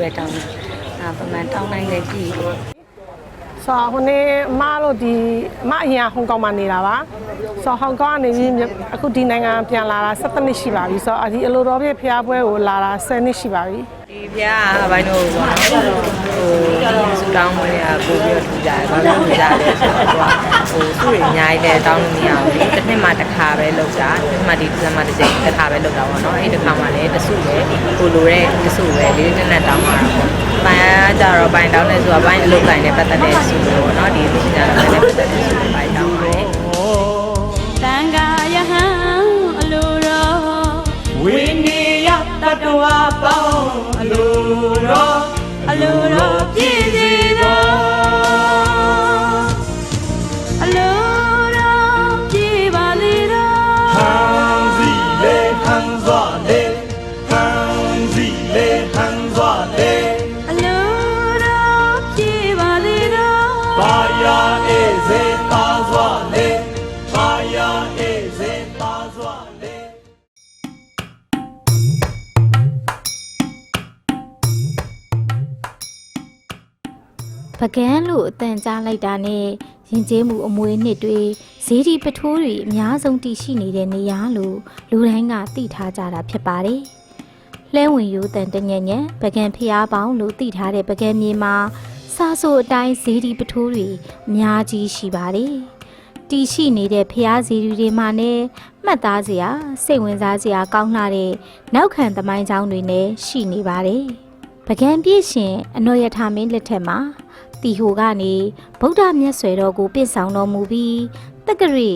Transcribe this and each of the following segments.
ပဲတောင်းတယ်အာပမာတောင်းနိုင်တဲ့ကြည့်ဆိုတော့ဟိုနေ့အမတို့ဒီအမအရင်ကဟောင်ကောင်မှာနေတာပါဆိုတော့ဟောင်ကောင်ကနေပြီးမြအခုဒီနိုင်ငံပြန်လာတာ17နှစ်ရှိပါပြီဆိုတော့ဒီအလိုတော်ပြည့်ဖျားပွဲကိုလာတာ10နှစ်ရှိပါပြီဒီဖျားအပိုင်းတို့ပေါ့နော် ဟိုစူတောင်းမွေးရပို့ပြီးတော့ထူကြတယ်ဘာလို့ထူကြလဲဆိုတော့ဟိုစုတွေအများကြီးလဲတောင်းလို့မရဘူးလေတစ်နှစ်မှတစ်ခါပဲလောက်တာတစ်နှစ်မှဒီတစ်မှတစ်ချိန်တစ်ခါပဲလောက်တာပေါ့နော်အဲ့ဒီတစ်ခါမှလည်းတစုပဲကိုလိုတဲ့တစုပဲလေးလေးနက်နက်တောင်းမှာပေါ့ပိုင်းကကြတော့ပိုင်းတောင်းနေဆိုတာပိုင်းအလုပ်ကိုင်းနဲ့ပတ်သက်တဲ့စုပဲပေါ့နော်ဒီလူညာနဲ့ပတ်သက်တဲ့စုပဲပိုင်းတောင်းပါတယ်တန်ခါယဟန်အလိုတော်ဝိနေယတတဝပေါ ပကန်းလို့အတန်ကြားလိုက်တာနဲ့ရင်ကျေးမှုအမွေနှစ်တွေဈေးဒီပထိုးတွေအများဆုံးတည်ရှိနေတဲ့နေရာလို့လူတိုင်းကသိထားကြတာဖြစ်ပါတယ်။လှဲဝင်ရိုးတန်တညံ့ညံ့ပကန်းဖျားပေါင်းလို့သိထားတဲ့ပကန်းမြေမှာစားဆိုအတိုင်းဈေးဒီပထိုးတွေအများကြီးရှိပါတယ်။တီရှိနေတဲ့ဖျားစီတွေမှာနဲ့မှတ်သားစရာစိတ်ဝင်စားစရာကောင်းလှတဲ့နောက်ခံသမိုင်းကြောင်းတွေနဲ့ရှိနေပါတယ်။ပကံပြည့်ရှင်အနောယထာမင်းလက်ထက်မှာ တီဟိုကနေဗုဒ္ဓမြတ်ဆွေတော်ကိုပြည့်ဆောင်တော်မူပြီးတက္ကရီ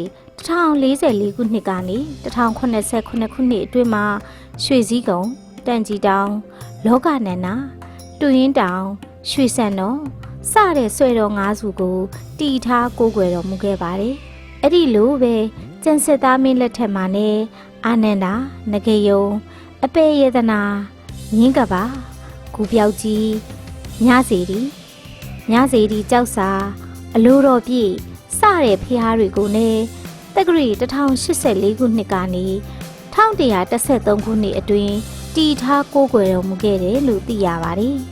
1044ခုနှစ်ကနေ1089ခုနှစ်အတွင်းမှာရွှေစည်းကုံတန်ကြီးတောင်လောကနန္နာတူရင်တောင်ရွှေဆန်တော်စတဲ့ဆွေတော်ငါးစုကိုတီထားကိုးကွယ်တော်မူခဲ့ပါတယ်။အဲ့ဒီလိုပဲကျန်စစ်သားမင်းလက်ထက်မှာနေအာနန္ဒာငကေယုံ အပေယေဒနာငင်းကပါဂူပြောက်ကြီးညစီတီ ညစီတီကြောက်စာ အလိုတော်ပြည့်စတဲ့ဖျားတွေကိုနေတက္ကရီ1084ခုနှစ်ကနေ1113ခုနှစ်အတွင်းတီထားကိုးကွယ်တော်မူခဲ့တယ်လို့သိရပါတယ်။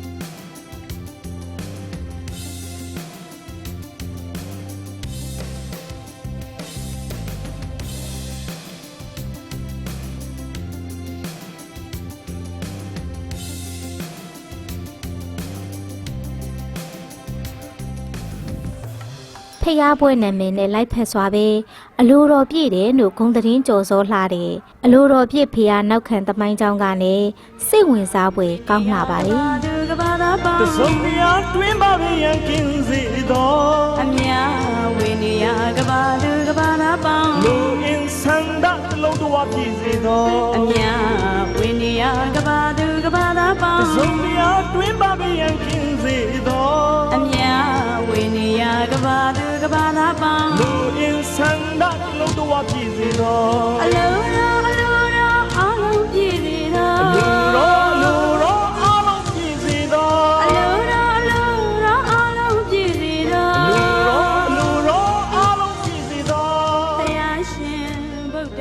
ဖျားပွဲနာမည်နဲ့လိုက်ဖက်စွာပဲအလိုတော်ပြည့်တယ်လို့ဂုံသတင်းကြော်စောလှတယ်အလိုတော်ပြည့်ဖျားနောက်ခံသမိုင်းကြောင်းကနေစိတ်ဝင်စားပွဲကောင်းလာပါတယ်သူကဘာသာပေါတင်းစုံတရားတွင်ပါဗျံကင်းစေတော်အမြဝိနည်းကဘာသူကဘာသာပေါင်းလူအင်းဆန္ဒလုံးတော်ပြည့်စေတော်အမြဝိနည်းကဘာသူကဘာသာပေါတင်းစုံတရားတွင်ပါဗျံကင်းစေတော်အမြ ဝိနည်းကဘာသူကဘာသာပေါင်းလူအင်းဆန္ဒလုံးတော်ပြည့်စေတော်အလိုတော်အလိုတော်အားလုံးပြည့်စေတော်လူတော်လူတော်အားလုံးပြည့်စေတော်အလိုတော်အလိုတော်အားလုံးပြည့်စေတော်လူတော်လူတော်အားလုံးပြည့်စေတော်တရားရှင်ဗုဒ္ဓ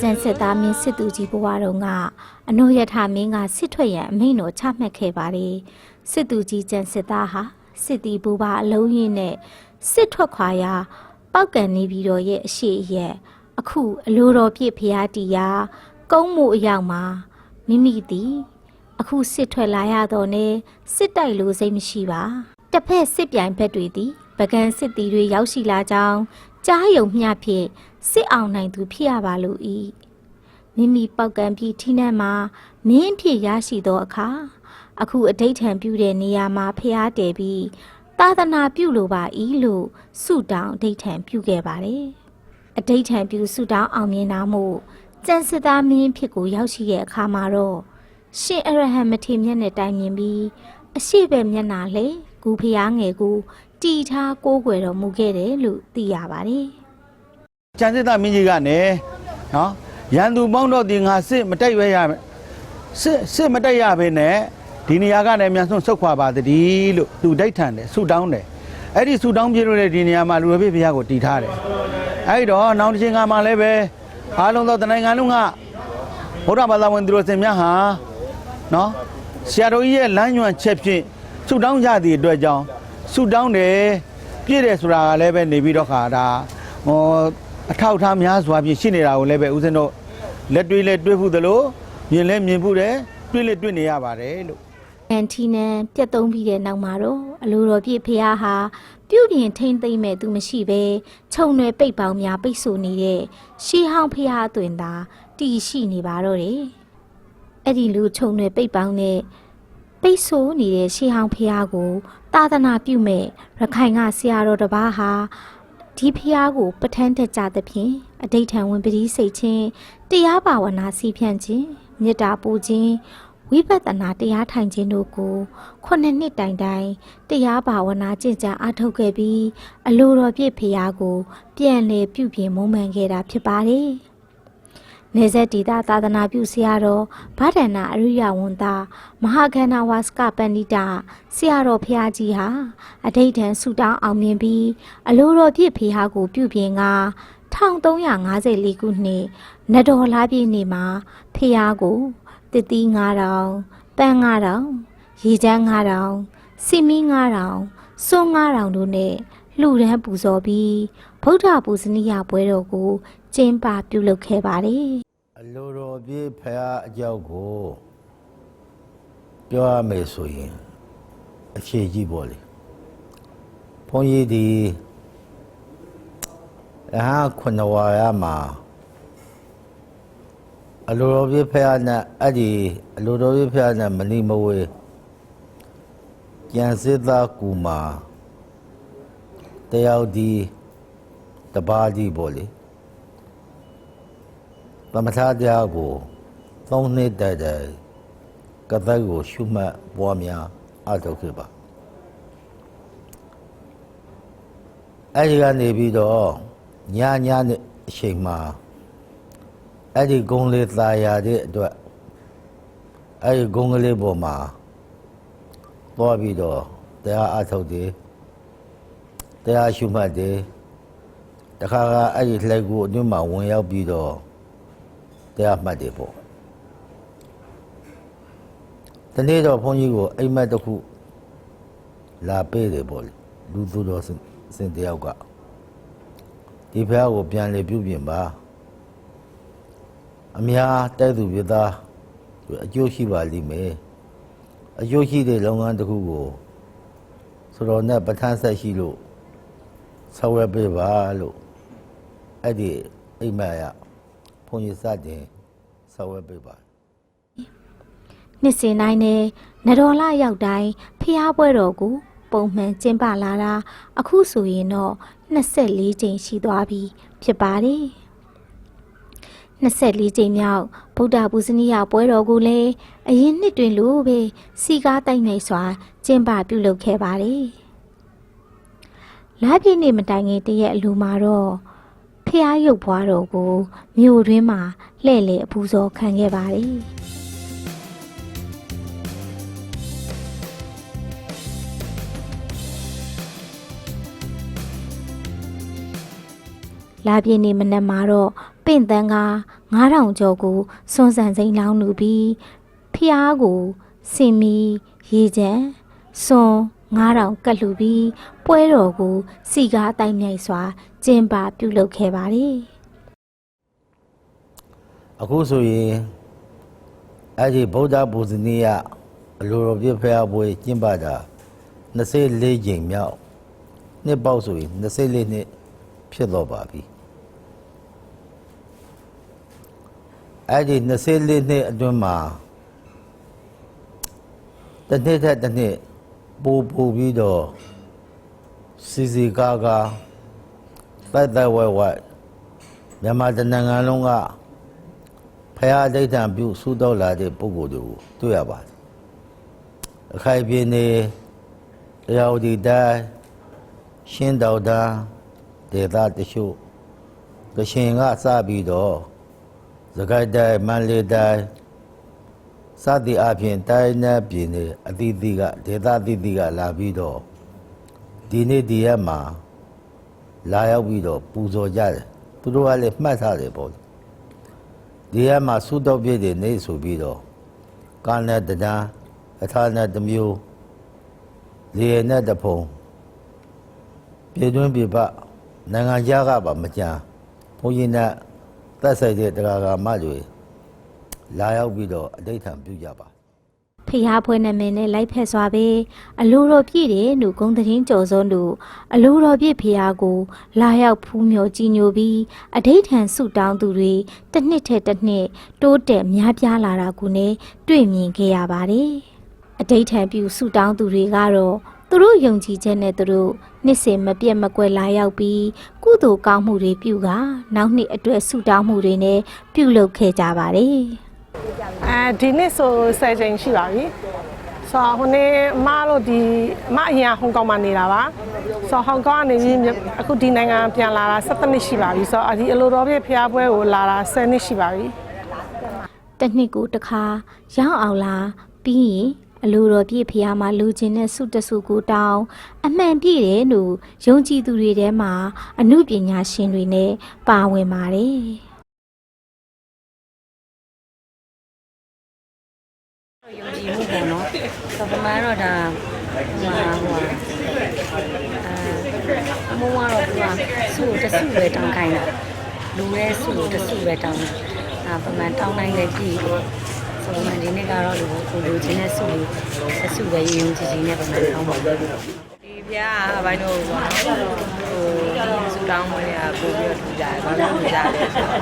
ကျန်စစ်သားမင်းစစ်သူကြီးဘဝတော်ကအနုယထာမင်းကစစ်ထွက်ရန်အမိန့်တော်ချမှတ်ခဲ့ပါတယ်စစ်သူကြီးကျန်စစ်သားဟာ စစ်တီဘူပါအလုံးရင်းနဲ့စစ်ထွက်ခွာရာပောက်ကန်နေပြီးတော့ရဲ့အရှိရဲ့အခုအလိုတော်ပြည့်ဖျားတီယာကုန်းမှုအရောက်မှာမိမိသည်အခုစစ်ထွက်လာရတော့နေစစ်တိုက်လို့စိတ်မရှိပါတစ်ဖက်စစ်ပြိုင်ဘက်တွေသည်ပကံစစ်တီတွေရောက်ရှိလာကြောင်းကြားယုံမျှဖြင့်စစ်အောင်နိုင်သူဖြစ်ရပါလို့ဤမိမိပောက်ကံပြီးထိနှက်မှာမင်းဖြစ်ရရှိသောအခါ အခုအဋိဋ္ဌံပြုတဲ့နေရာမှာဖျားတယ်ပြီးသာသနာပြုလိုပါဤလို့ဆုတောင်းအဋိဋ္ဌံပြုခဲ့ပါတယ်အဋိဋ္ဌံပြုဆုတောင်းအောင်မြင်တာမို့ကျန်စစ်သားမင်းဖြစ်ကိုရောက်ရှိတဲ့အခါမှာတော့ရှင်အရဟံမထေမြတ်နဲ့တိုင်မြင်ပြီးအရှိပဲမျက်နာလေဂူဖျားငယ်ကိုတီထားကိုးကွယ်တော်မူခဲ့တယ်လို့သိရပါတယ်ကျန်စစ်သားမင်းကြီးကနေနော်ရန်သူပေါင်းတော့ဒီငါစစ်မတိုက်ရရမယ်စစ်စစ်မတိုက်ရဘဲနဲ့ ဒီနေရာကနေမြန်ဆုံးဆုတ်ခွာပါတည်းလို့သူဒိတ်ထန်တယ်ဆူတောင်းတယ်အဲ့ဒီဆူတောင်းပြလို့တဲ့ဒီနေရာမှာလူရပြည့်ဘုရားကိုတည်ထားတယ်အဲ့တော့နောက်တစ်ချိန်ကမှလည်းပဲအားလုံးသောတနိုင်ငံလုံးကဘုရားဘာသာဝင်သူတို့စင်များဟာနော်ဆရာတော်ကြီးရဲ့လမ်းညွှန်ချက်ဖြင့်ဆုတောင်းကြသည့်အတွက်ကြောင့်ဆုတောင်းတယ်ပြည့်တယ်ဆိုတာကလည်းပဲနေပြီးတော့ခါဒါဟောအထောက်အထားများစွာဖြင့်ရှိနေတာကိုလည်းပဲဦးဇင်းတို့လက်တွေ့လက်တွေ့ဖို့သလိုမြင်လဲမြင်ဖို့တယ်တွေ့လဲတွေ့နေရပါတယ်လို့ အန်တီနန်ပြတ်သုံးပြီးတဲ့နောက်မှာတော့အလိုတော်ပြည့်ဖះဟာပြုတ်ပြင်ထိမ့်သိမ့်မဲ့သူမရှိပဲခြုံရွယ်ပိတ်ပေါင်းများပိတ်ဆို့နေတဲ့ရှေးဟောင်းဖះအတွင်သာတည်ရှိနေပါတော့တယ်အဲ့ဒီလူခြုံရွယ်ပိတ်ပေါင်းနဲ့ပိတ်ဆို့နေတဲ့ရှေးဟောင်းဖះကိုသာသနာပြုမဲ့ရခိုင်ကဆရာတော်တစ်ပါးဟာဒီဖះကိုပဋ္ဌာန်းတက်ကြသဖြင့်အဋိဌံဝင်ပတိစိတ်ချင်းတရားပါဝနာစီဖြန့်ခြင်းမေတ္တာပူခြင်း ဝိပဿနာတရားထိုင်ခြင်းတို့ကိုခုနှစ်နှစ်တိုင်တိုင်တရားဘာဝနာကျင့်ကြံအားထုတ်ခဲ့ပြီးအလိုတော်ပြည့်ဖရာကို ပြန်လည်ပြုပြင်မွမ်းမံခဲ့တာဖြစ်ပါတယ်။နေဆက်တီတာသာသနာပြုဆရာတော်ဗဒန္နာအရိယဝန်သားမဟာကန္နာဝါစကပန္နိတာဆရာတော်ဖရာကြီးဟာအဋိဌံဆူတောင်းအောင်မြင်ပြီးအလိုတော်ပြည့်ဖရာကို ပြုပြင်က1354ခုနှစ်နတ်တော်လာပြည့်နေ့မှာဖရာကို တတိ9000ပန်း9000ရေချမ်း9000စီမီ9000စွန်း9000တို့နဲ့လှူဒန်းပူဇော်ပြီးဗုဒ္ဓပူဇနီယပွဲတော်ကိုကျင်းပပြုလုပ်ခဲ့ပါတယ်အလိုတော်ပြေဖရာအကြောက်ကိုပြောရမယ်ဆိုရင်အခြေကြီးပေါ့လေဘုန်းကြီးဒီအဟာခုနဝါရမှာ အလိုတော်ပြေဖရာနဲ့အဲ့ဒီအလိုတော်ပြေဖရာနဲ့မဏိမဝေကျန်စစ်သားကူမှာတယောက်ဒီတပါးဒီပေါ့လေသမထတရားကိုသုံးနှစ်တိုင်တိုင်ကသက်ကိုရှုမှတ်ပွားများအထောက်ခဲ့ပါအဲဒီကနေပြီးတော့ညညနဲ့အချိန်မှာ အဲ့ဒီဂုံလေးသာယာတဲ့အတွက်အဲ့ဒီဂုံကလေးပေါ်မှာသွားပြီးတော့တရားအထုတ်တယ်တရားရှုမှတ်တယ်တခါကအဲ့ဒီလှိုက်ကိုအတွင်းမှာဝင်ရောက်ပြီးတော့တရားမှတ်တယ်ပေါ့တနေ့တော့ဘုန်းကြီးကိုအိမ်မက်တစ်ခုလာပေးတယ်ပေါ့လေလူသူတော်စင်တယောက်ကဒီဖះကိုပြန်လေပြုပြင်ပါ အများတိုက်သူပြသားအကျိုးရှိပါလိမ့်မယ်အကျိုးရှိတဲ့လုပ်ငန်းတစ်ခုကိုဆိုတော့နဲ့ပဋ္ဌာန်းဆက်ရှိလို့ဆောက်ရပေးပါလို့အဲ့ဒီအိမ်မက်ရဘုန်းကြီးစတင်ဆောက်ဝဲပေးပါနှစ်စဉ်တိုင်းနဲ့နတော်လရောက်တိုင်းဖျားပွဲတော်ကိုပုံမှန်ကျင်းပလာတာအခုဆိုရင်တော့24ကြိမ်ရှိသွားပြီဖြစ်ပါတယ် 24ကြိမ်မြောက်ဗုဒ္ဓဘုဇနီယပွဲတော်ကိုလည်းအရင်နှစ်တွင်လိုပဲစီကားတိုက်နိုင်စွာကျင်းပပြုလုပ်ခဲ့ပါတယ်လာပြည့်နေ့မတိုင်ခင်တရက်အလိုမှာတော့ဖျားရုပ်ဘွားတော်ကိုမြို့တွင်းမှာလှည့်လည်အပူဇော်ခံခဲ့ပါတယ်လာပြည့်နေမနက်မှာတော့ ပင့်တန်းက9000ကျော်ကိုစွန်ဆန်စိန်လောင်းလူပြီးဖျားကိုစင်မီရေချမ်းစွန်9000ကတ်လူပြီးပွဲတော်ကိုစီကားတိုင်းမြိုက်စွာကျင်းပပြုလုပ်ခဲ့ပါတယ်အခုဆိုရင်အဲ့ဒီဗုဒ္ဓဘုဇနီယအလိုတော်ပြည့်ဖျားပွဲကျင်းပတာ24ကြိမ်မြောက်နှစ်ပေါက်ဆိုရင်24နှစ်ဖြစ်တော့ပါပြီ အဲ့ဒီ24နှစ်အတွင်းမှာတစ်နှစ်ထက်တစ်နှစ်ပို့ပို့ပြီးတော့စီစီကားကားတိုက်တိုက်ဝဲဝဲမြန်မာတနင်္ဂနွေလုံးကဖရာဒိဋ္ဌံပြုဆူတော့လာတဲ့ပုဂ္ဂိုလ်တွေကိုတွေ့ရပါတယ်။အခိုင်ပြင်းနေတရားဒီတိုင်းရှင်းတော်တာဒေသတချို့ကရှင်ကစပြီးတော့ သခိုင်တိုင်းမန္တလေးတိုင်းစသည်အပြင်တိုင်းနဲ့ပြည်နေအသီးသီးကဒေသအသီးသီးကလာပြီးတော့ဒီနေ့ဒီရက်မှာလာရောက်ပြီးတော့ပူဇော်ကြတယ်သူတို့ကလည်းမှတ်ထားတယ်ပေါ့ဒီရမှာသုတောပြည့်တွေနေဆိုပြီးတော့ကာနဲ့တဏ္ဍအထာနဲ့တစ်မျိုးလေရနဲ့တစ်ဖုံပြည်တွင်းပြည်ပနိုင်ငံခြားကပါမကြမ်းဘုန်းကြီးနဲ့ သက်ဆိုင်တဲ့တရားကာမတွေလာရောက်ပြီးတော့အဋိဌံပြုကြပါဖျားဖွဲနာမည်နဲ့လိုက်ဖက်စွာပဲအလိုတော်ပြည့်တယ်လို့ဂုံသတင်းကြော်စုံတို့အလိုတော်ပြည့်ဖျားကို လာရောက်ဖူးမြော်ကြည်ညိုပြီးအဋိဌံဆုတောင်းသူတွေတစ်နှစ်ထက်တစ်နှစ်တိုးတက်များပြားလာတာကိုလည်းတွေ့မြင်ခဲ့ရပါတယ်အဋိဌံပြုဆုတောင်းသူတွေကတော့ သူတို့ယုံကြည်ချက်နဲ့သူတို့နှစ်စဉ်မပြတ်မကွက်လာရောက်ပြီးကုသိုလ်ကောင်းမှုတွေပြုကနောက်နှစ်အတွက်ဆုတောင်းမှုတွေနဲ့ပြုလုပ်ခဲ့ကြပါတယ်အဲဒီနေ့ဆို10ချိန်ရှိပါပြီဆိုတော့ဟိုနေ့အမတို့ဒီအမအရင်ကဟောင်ကောင်မှာနေတာပါဆိုတော့ဟောင်ကောင်ကနေပြီးမြန်မာအခုဒီနိုင်ငံပြန်လာတာ17နှစ်ရှိပါပြီဆိုတော့ဒီအလိုတော်ပြည့်ဖျားပွဲကိုလာတာ10နှစ်ရှိပါပြီတစ်နှစ်ကိုတစ်ခါရောက်အောင်လာပြီးရင် အလိုတော်ပြည့်ဖျားမှာလူချင်းတဲ့ဆုတဆုကိုတောင်းအမှန်ပြည့်တယ်လို့ယုံကြည်သူတွေထဲမှာအမှုပညာရှင်တွေနဲ့ပါဝင်ပါတယ်ယုံကြည်မှုပေါ့နော်ဆိုပမာတော့ဒါဟိုဟာဟိုဟာအဲမိုးကတော့သူကစုကိုတစ်စုပဲတောင်းခိုင်းတာလူရဲ့စုကိုတစ်စုပဲတောင်းတာအာပမာတောင်းနိုင်တဲ့ကြည့် ဆိုပမာဒီနေ့ကတော့လူကိုလူချင်းတဲ့စုကိုတစ်စုပဲယုံကြည်ကြည်နဲ့ပမာတောင်းပါဘူးဒီပြားအပိုင်းတို့ပေါ့နော်ဟိုစူတောင်းမွေးရပို့ပြီးတော့ထူကြတယ်ဘာလို့ထူကြလဲဆိုတော့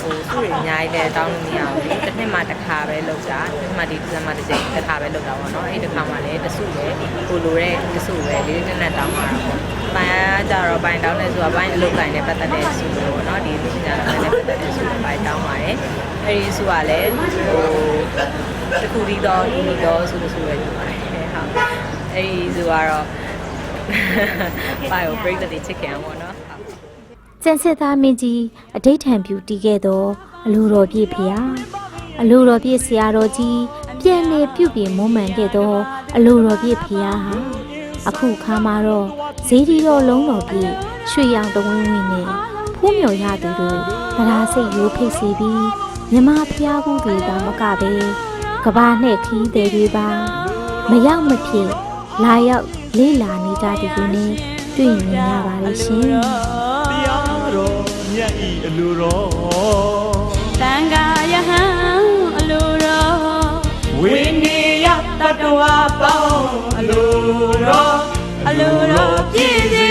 ဟိုဟိုစုတွေအများကြီးလဲတောင်းလို့မရဘူးလေတစ်နှစ်မှတစ်ခါပဲလောက်တာတစ်နှစ်မှဒီဒီဇင်ဘာတစ်ကြိမ်တစ်ခါပဲလောက်တာပေါ့နော်အဲ့ဒီတစ်ခါမှလည်းတစုပဲကိုလိုတဲ့တစုပဲလေးလေးနက်နက်တောင်းမှာပေါ့ပိုင်အားကြတော့ပိုင်တောင်းလဲဆိုတာပိုင်အလုပ်ကိုင်နဲ့ပတ်သက်တဲ့စုပဲပေါ့နော်ဒီလူပညာတော်နဲ့ပတ်သက်တဲ့စုပိုင်တောင်းပါတယ် အဲ့ဒီစုကလည်းဟိုတခုဒီတော့ဒီတော့ဆိုလို့ဆိုရယူပါတယ်ဟုတ်အဲ့ဒီစုကတော့ဘာကို break တဲ့ချစ်ခင်အောင်ပေါ့နော်ကျန်စစ်သားမင်းကြီးအဋိဌံပြုတည်ခဲ့သောအလိုတော်ပြည့်ဖျားအလိုတော်ပြည့်ဆရာတော်ကြီးပြန်လေပြုပြင်မွမ်းမံခဲ့သောအလိုတော်ပြည့်ဖျားဟာအခုခါမှာတော့ဇေဒီတော်လုံးတော်ပြည့်ရွှေရောင်တဝင်းဝင်းနဲ့ဖူးမြော်ရသူတို့ဗလာစိတ်ရိုးဖိတ်စီပြီး မြမဖျားကူတွေကမကပဲကဘာနဲ့ခီးတယ်တွေပါမရောက်မဖြစ်လာရောက်လေးလာနေကြသည်ကိုလည်းတွေ့မြင်ရပါလိမ့်ရှင်တရားတော်မြတ်ဤအလိုတော်တန်ခါယဟန်အလိုတော်ဝိနေယတတဝပေါင်းအလိုတော်အလိုတော်ပြည့်စေ